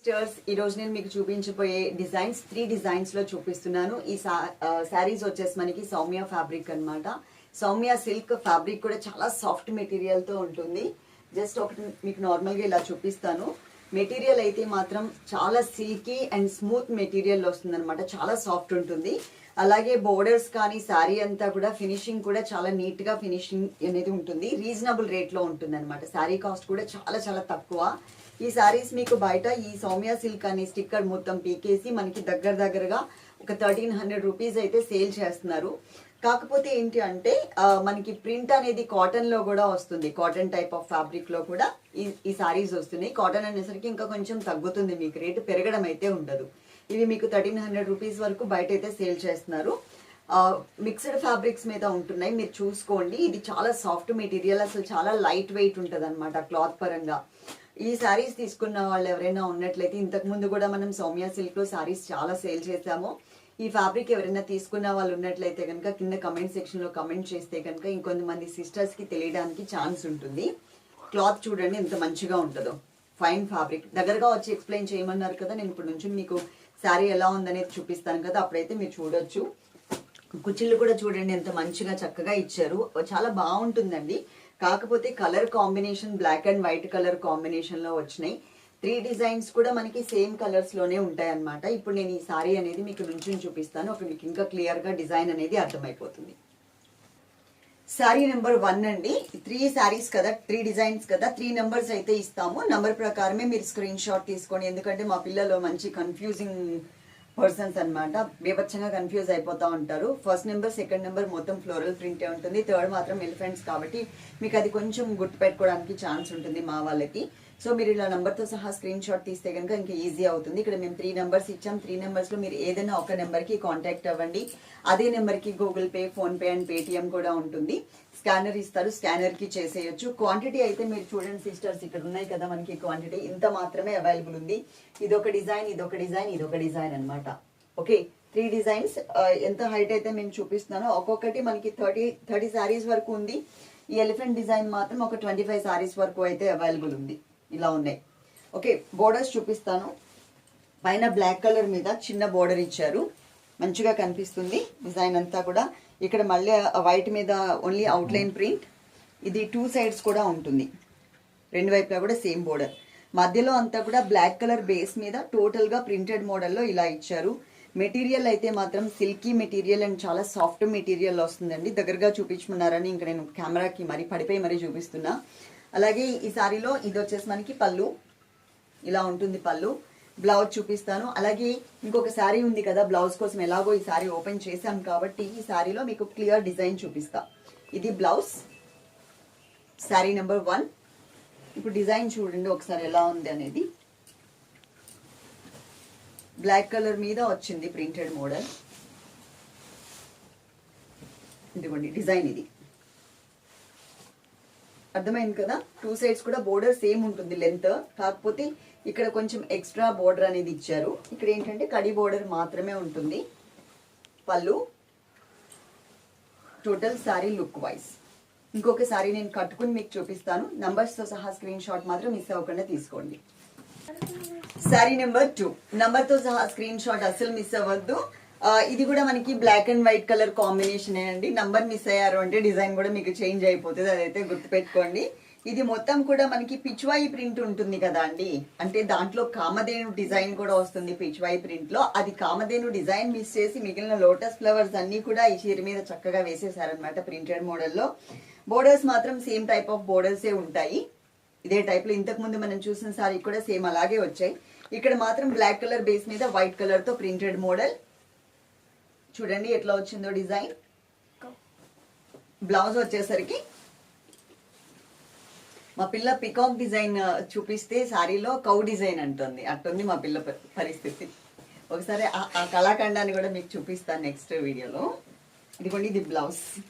Sisters ఈ రోజు నేను మీకు చూపించబోయే డిజైన్స్ త్రీ డిజైన్స్లో చూపిస్తున్నాను. ఈ శారీస్ వచ్చేసి మనకి సౌమ్య ఫ్యాబ్రిక్ అన్నమాట. సౌమ్య సిల్క్ ఫ్యాబ్రిక్ కూడా చాలా సాఫ్ట్ మెటీరియల్తో ఉంటుంది. జస్ట్ ఒకటి మీకు నార్మల్గా ఇలా చూపిస్తాను. మెటీరియల్ అయితే మాత్రం చాలా సిల్కీ అండ్ స్మూత్ మెటీరియల్ వస్తుంది అనమాట చాలా సాఫ్ట్ ఉంటుంది. అలాగే బోర్డర్స్ కానీ శారీ అంతా కూడా ఫినిషింగ్ కూడా చాలా నీట్గా ఫినిషింగ్ అనేది ఉంటుంది. రీజనబుల్ రేట్లో ఉంటుంది అనమాట శారీ కాస్ట్ కూడా చాలా చాలా తక్కువ. ఈ శారీస్ మీకు బయట ఈ సౌమ్య సిల్క్ అనే స్టిక్కర్ మొత్తం పీకేసి మనకి దగ్గర దగ్గరగా ఒక థర్టీన్ హండ్రెడ్ రూపీస్ అయితే సేల్ చేస్తున్నారు. కాకపోతే ఏంటి అంటే మనకి ప్రింట్ అనేది కాటన్లో కూడా వస్తుంది. కాటన్ టైప్ ఆఫ్ ఫ్యాబ్రిక్లో కూడా ఈ ఈ సారీస్ వస్తున్నాయి. కాటన్ అనేసరికి ఇంకా కొంచెం తగ్గుతుంది. మీకు రేటు పెరగడం అయితే ఉండదు. ఇవి మీకు థర్టీన్ హండ్రెడ్ రూపీస్ వరకు బయట అయితే సేల్ చేస్తున్నారు. మిక్స్డ్ ఫ్యాబ్రిక్స్ మీద ఉంటున్నాయి. మీరు చూసుకోండి. ఇది చాలా సాఫ్ట్ మెటీరియల్ అసలు చాలా లైట్ వెయిట్ ఉంటుంది అనమాట క్లాత్ పరంగా. ఈ శారీస్ తీసుకున్న వాళ్ళు ఎవరైనా ఉన్నట్లయితే ఇంతకుముందు కూడా మనం సౌమ్య సిల్క్లో శారీస్ చాలా సేల్ చేసాము ఈ ఫ్యాబ్రిక్ ఎవరైనా తీసుకున్న వాళ్ళు ఉన్నట్లయితే కనుక కింద కమెంట్ సెక్షన్లో కమెంట్ చేస్తే కనుక ఇంకొంతమంది సిస్టర్స్కి తెలియడానికి ఛాన్స్ ఉంటుంది. క్లాత్ చూడండి ఎంత మంచిగా ఉంటుందో. ఫైన్ ఫ్యాబ్రిక్ దగ్గరగా వచ్చి ఎక్స్ప్లెయిన్ చేయమన్నారు కదా నేను ఇప్పుడు నుంచి మీకు శారీ ఎలా ఉందనేది చూపిస్తాను కదా అప్పుడైతే మీరు చూడొచ్చు. కుచ్చిళ్ళు కూడా చూడండి ఎంత మంచిగా చక్కగా ఇచ్చారు. చాలా బాగుంటుందండి. కాకపోతే colour combination black and white colour కాంబినేషన్లో వచ్చినాయి. త్రీ డిజైన్స్ కూడా మనకి సేమ్ కలర్స్లోనే ఉంటాయి అన్నమాట ఇప్పుడు నేను ఈ సారీ అనేది మీకు నుంచి చూపిస్తాను. ఒక మీకు ఇంకా క్లియర్గా డిజైన్ అనేది అర్థమైపోతుంది. శారీ నెంబర్ వన్ అండి. త్రీ శారీస్ కదా త్రీ డిజైన్స్ కదా త్రీ నెంబర్స్ అయితే ఇస్తాము. నెంబర్ ప్రకారమే మీరు స్క్రీన్ షాట్ తీసుకోండి. ఎందుకంటే మా పిల్లలు మంచి కన్ఫ్యూజింగ్ పర్సన్స్ అనమాట బీభత్సంగా కన్ఫ్యూజ్ అయిపోతూ ఉంటారు. ఫస్ట్ నెంబర్ సెకండ్ నెంబర్ మొత్తం ఫ్లోరల్ ప్రింటే ఉంటుంది. థర్డ్ మాత్రం ఎలిఫెంట్స్ కాబట్టి మీకు అది కొంచెం గుర్తు పెట్టుకోవడానికి ఛాన్స్ ఉంటుంది మా వాళ్ళకి. సో మీరు ఇలా నెంబర్తో సహా స్క్రీన్ షాట్ తీస్తే కనుక ఇంకా ఈజీ అవుతుంది. ఇక్కడ మేము త్రీ నెంబర్స్ ఇచ్చాం. త్రీ నెంబర్స్లో మీరు ఏదైనా ఒక నెంబర్కి కాంటాక్ట్ అవ్వండి. అదే నెంబర్కి Google Pay PhonePe and Paytm కూడా ఉంటుంది. స్కానర్ ఇస్తారు. స్కానర్కి చేసేయచ్చు. క్వాంటిటీ అయితే మీరు చూడండి సిస్టర్స్ ఇక్కడ ఉన్నాయి కదా మనకి క్వాంటిటీ ఇంత మాత్రమే అవైలబుల్ ఉంది. ఇదొక డిజైన్ ఇదొక డిజైన్ ఇదొక డిజైన్ అన్నమాట. ఓకే త్రీ డిజైన్స్ ఎంత హైట్ అయితే మేము చూపిస్తున్నానో ఒక్కొక్కటి మనకి థర్టీ థర్టీ శారీస్ వరకు ఉంది. ఈ ఎలిఫెంట్ డిజైన్ మాత్రం ఒక ట్వంటీ ఫైవ్ శారీస్ వరకు అయితే అవైలబుల్ ఉంది. ఇలా ఉన్నాయి. ఓకే బోర్డర్స్ చూపిస్తాను. పైన బ్లాక్ కలర్ మీద చిన్న బోర్డర్ ఇచ్చారు. మంచిగా కనిపిస్తుంది డిజైన్ అంతా కూడా. ఇక్కడ మళ్ళీ వైట్ మీద ఓన్లీ అవుట్లైన్ ప్రింట్ ఇది టూ సైడ్స్ కూడా ఉంటుంది. రెండు వైపులా కూడా సేమ్ బోర్డర్ మధ్యలో అంతా కూడా బ్లాక్ కలర్ బేస్ మీద టోటల్గా ప్రింటెడ్ మోడల్లో ఇలా ఇచ్చారు. మెటీరియల్ అయితే మాత్రం సిల్కీ మెటీరియల్ అండ్ చాలా సాఫ్ట్ మెటీరియల్ వస్తుందండి. దగ్గరగా చూపించమన్నారని ఇంకా నేను కెమెరాకి మరి పడిపోయి మరీ చూపిస్తున్నా. అలాగే ఈ సారీలో ఇది వచ్చేసి మనకి పళ్ళు. ఇలా ఉంటుంది పళ్ళు. బ్లౌజ్ చూపిస్తాను. అలాగే ఇంకొక శారీ ఉంది కదా బ్లౌజ్ కోసం ఎలాగో ఈ శారీ ఓపెన్ చేశాం కాబట్టి ఈ శారీలో మీకు క్లియర్ డిజైన్ చూపిస్తా. ఇది బ్లౌజ్. Saree number one. ఇప్పుడు డిజైన్ చూడండి ఒకసారి ఎలా ఉంది అనేది. బ్లాక్ కలర్ మీద వచ్చింది ప్రింటెడ్ మోడల్. ఇదిగోండి డిజైన్ ఇది. అర్థమైంది కదా? టూ సైడ్స్ కూడా బోర్డర్ సేమ్ ఉంటుంది లెంత్ కాకపోతే ఇక్కడ కొంచెం ఎక్స్ట్రా బోర్డర్ అనేది ఇచ్చారు. ఇక్కడ ఏంటంటే కడి బోర్డర్ మాత్రమే ఉంటుంది. పళ్ళు. టోటల్ సారీ లుక్ వైజ్ ఇంకొక సారీ నేను కట్టుకుని మీకు చూపిస్తాను. నంబర్స్తో సహా స్క్రీన్ షాట్ మాత్రం మిస్ అవ్వకుండా తీసుకోండి. శారీ నెంబర్ టూ నంబర్తో సహా స్క్రీన్ షాట్ అస్సలు మిస్ అవ్వద్దు. ఇది కూడా మనకి black and white colour combination అండి. నంబర్ మిస్ అయ్యారు అంటే డిజైన్ కూడా మీకు చేంజ్ అయిపోతుంది. అదైతే గుర్తుపెట్టుకోండి. ఇది మొత్తం కూడా మనకి పిచ్వాయి ప్రింట్ ఉంటుంది కదా అండి. అంటే దాంట్లో కామధేను డిజైన్ కూడా వస్తుంది పిచ్వాయి ప్రింట్లో. అది కామధేను డిజైన్ మిస్ చేసి మిగిలిన లోటస్ ఫ్లవర్స్ అన్ని కూడా ఈ చీర మీద చక్కగా వేసేసారనమాట ప్రింటెడ్ మోడల్లో బోర్డర్స్ మాత్రం సేమ్ టైప్ ఆఫ్ బోర్డర్సే ఉంటాయి. ఇదే టైప్లో ఇంతకు ముందు మనం చూసిన సారీ కూడా సేమ్ అలాగే వచ్చాయి. ఇక్కడ మాత్రం బ్లాక్ కలర్ బేస్ మీద వైట్ కలర్తో ప్రింటెడ్ మోడల్ చూడండి ఎట్లా వచ్చిందో డిజైన్. బ్లౌజ్ వచ్చేసరికి మా పిల్ల పికాక్ డిజైన్ చూపిస్తే సారీలో కౌ డిజైన్ అంటుంది. అట్టుంది మా పిల్ల పరిస్థితి. ఒకసారి ఆ- కళాఖండాన్ని కూడా మీకు చూపిస్తాను నెక్స్ట్ వీడియోలో. ఇదిగోండి ఇది బ్లౌజ్.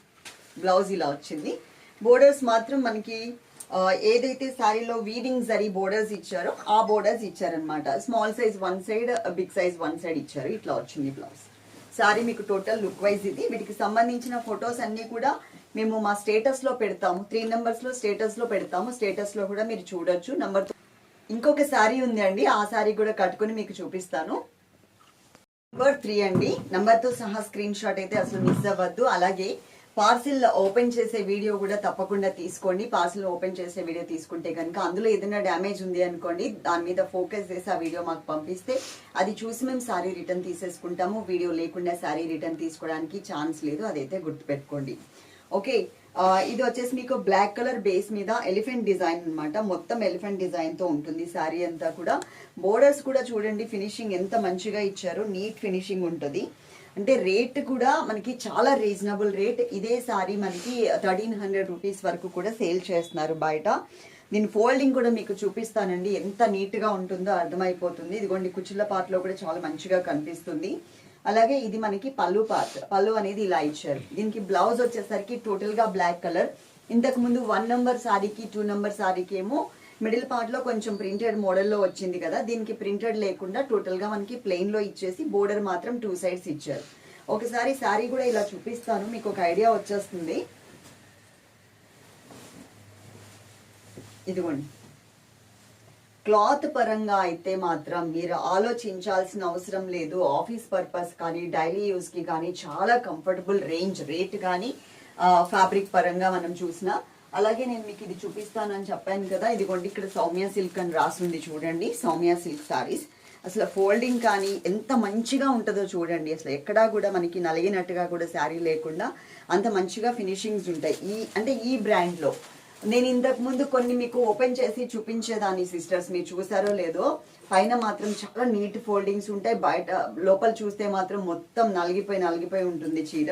బ్లౌజ్ ఇలా వచ్చింది. బోర్డర్స్ మాత్రం మనకి ఏదైతే శారీలో వీవింగ్ జరీ బోర్డర్స్ ఇచ్చారో ఆ బోర్డర్స్ ఇచ్చారనమాట small size one side big size one side ఇచ్చారు. ఇట్లా వచ్చింది బ్లౌజ్. సారీ మీకు టోటల్ లుక్ వైజ్ ఇది. వీటికి సంబంధించిన ఫొటోస్ అన్నీ కూడా మేము మా స్టేటస్లో పెడతాము. త్రీ నెంబర్స్లో స్టేటస్లో పెడతాము. స్టేటస్లో కూడా మీరు చూడొచ్చు. నెంబర్ ఇంకొక శారీ ఉంది అండి ఆ శారీ కూడా కట్టుకొని మీకు చూపిస్తాను. నెంబర్ త్రీ అండి. నెంబర్తో సహా స్క్రీన్ షాట్ అయితే అసలు మిస్ అవ్వద్దు. అలాగే పార్సిల్ ఓపెన్ చేసే వీడియో కూడా తప్పకుండా తీసుకోండి. పార్సిల్ ఓపెన్ చేసే వీడియో తీసుకుంటే కనుక అందులో ఏదైనా డ్యామేజ్ ఉంది అనుకోండి దాని మీద ఫోకస్ చేసి ఆ వీడియో మాకు పంపిస్తే అది చూసి మేము శారీ రిటర్న్ తీసేసుకుంటాము. వీడియో లేకుండా శారీ రిటర్న్ తీసుకోవడానికి ఛాన్స్ లేదు అదైతే గుర్తుపెట్టుకోండి. ఓకే ఇది వచ్చేసి మీకు బ్లాక్ కలర్ బేస్ మీద ఎలిఫెంట్ డిజైన్ అన్నమాట. మొత్తం ఎలిఫెంట్ డిజైన్తో ఉంటుంది శారీ అంతా కూడా. బోర్డర్స్ కూడా చూడండి ఫినిషింగ్ ఎంత మంచిగా ఇచ్చారు నీట్ ఫినిషింగ్ ఉంటుంది. అంటే రేట్ కూడా మనకి చాలా రీజనబుల్ రేట్. ఇదే సారీ మనకి థర్టీన్ హండ్రెడ్ రూపీస్ వరకు కూడా సేల్ చేస్తున్నారు బయట. దీని ఫోల్డింగ్ కూడా మీకు చూపిస్తానండి. ఎంత నీట్గా ఉంటుందో అర్థమైపోతుంది. ఇదిగోండి కుచ్చుల పార్ట్ కూడా చాలా మంచిగా కనిపిస్తుంది. అలాగే ఇది మనకి పళ్ళు పార్ట్ పళ్ళు అనేది ఇలా ఇచ్చారు. దీనికి బ్లౌజ్ వచ్చేసరికి టోటల్గా బ్లాక్ కలర్. ఇంతకుముందు వన్ నెంబర్ శారీకి టూ నెంబర్ శారీకి ఏమో మిడిల్ పార్ట్లో కొంచెం ప్రింటెడ్ మోడల్లో వచ్చింది కదా దీనికి ప్రింటెడ్ లేకుండా టోటల్గా మనకి ప్లెయిన్లో ఇచ్చేసి బోర్డర్ మాత్రం టూ సైడ్స్ ఇచ్చారు. ఒకసారి శారీ కూడా ఇలా చూపిస్తాను మీకు ఒక ఐడియా వచ్చేస్తుంది. ఇదిగోండి. క్లాత్ పరంగా అయితే మాత్రం మీరు ఆలోచించాల్సిన అవసరం లేదు. ఆఫీస్ పర్పస్ కానీ డైలీ యూస్కి కానీ చాలా కంఫర్టబుల్ రేంజ్ రేట్ కానీ ఫ్యాబ్రిక్ పరంగా మనం చూసిన అలాగే నేను మీకు ఇది చూపిస్తానని చెప్పాను కదా. ఇదిగోండి ఇక్కడ సౌమ్య సిల్క్ అని రాసింది చూడండి. Soumya silk sarees. అసలు ఫోల్డింగ్ కానీ ఎంత మంచిగా ఉంటుందో చూడండి. అసలు ఎక్కడా కూడా మనకి నలిగినట్టుగా కూడా శారీ లేకుండా అంత మంచిగా ఫినిషింగ్స్ ఉంటాయి. ఈ అంటే ఈ బ్రాండ్లో నేను ఇంతకు ముందు కొన్ని మీకు ఓపెన్ చేసి చూపించేదాన్ని సిస్టర్స్. మీరు చూసారో లేదో? పైన మాత్రం చాలా నీట్ ఫోల్డింగ్స్ ఉంటాయి. బయట లోపల చూస్తే మాత్రం మొత్తం నలిగిపోయి నలిగిపోయి ఉంటుంది చీర.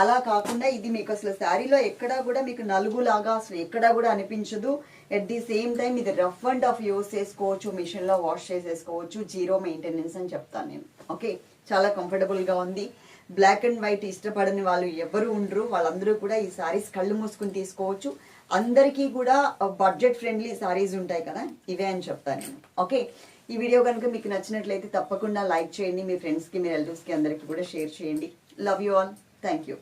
అలా కాకుండా ఇది మీకు అసలు శారీలో ఎక్కడా కూడా మీకు నలుగులాగా అసలు ఎక్కడా కూడా అనిపించదు. ఎట్ ది సేమ్ టైం ఇది రఫ్ అండ్ ఆఫ్ యూస్ చేసుకోవచ్చు మిషన్లో వాష్ చేసేసుకోవచ్చు జీరో మెయింటెనెన్స్ అని చెప్తాను నేను. ఓకే చాలా కంఫర్టబుల్గా ఉంది. బ్లాక్ అండ్ వైట్ ఇష్టపడని వాళ్ళు ఎవరు ఉండరు. వాళ్ళందరూ కూడా ఈ సారీస్ కళ్ళు మూసుకుని తీసుకోవచ్చు. అందరికీ కూడా బడ్జెట్ ఫ్రెండ్లీ సారీస్ ఉంటాయి కదా? ఇవే అని చెప్తాను నేను. ఓకే ఈ వీడియో కనుక మీకు నచ్చినట్లయితే తప్పకుండా లైక్ చేయండి. మీ ఫ్రెండ్స్కి మీ రిలేటివ్స్కి అందరికీ కూడా షేర్ చేయండి. Love you all thank you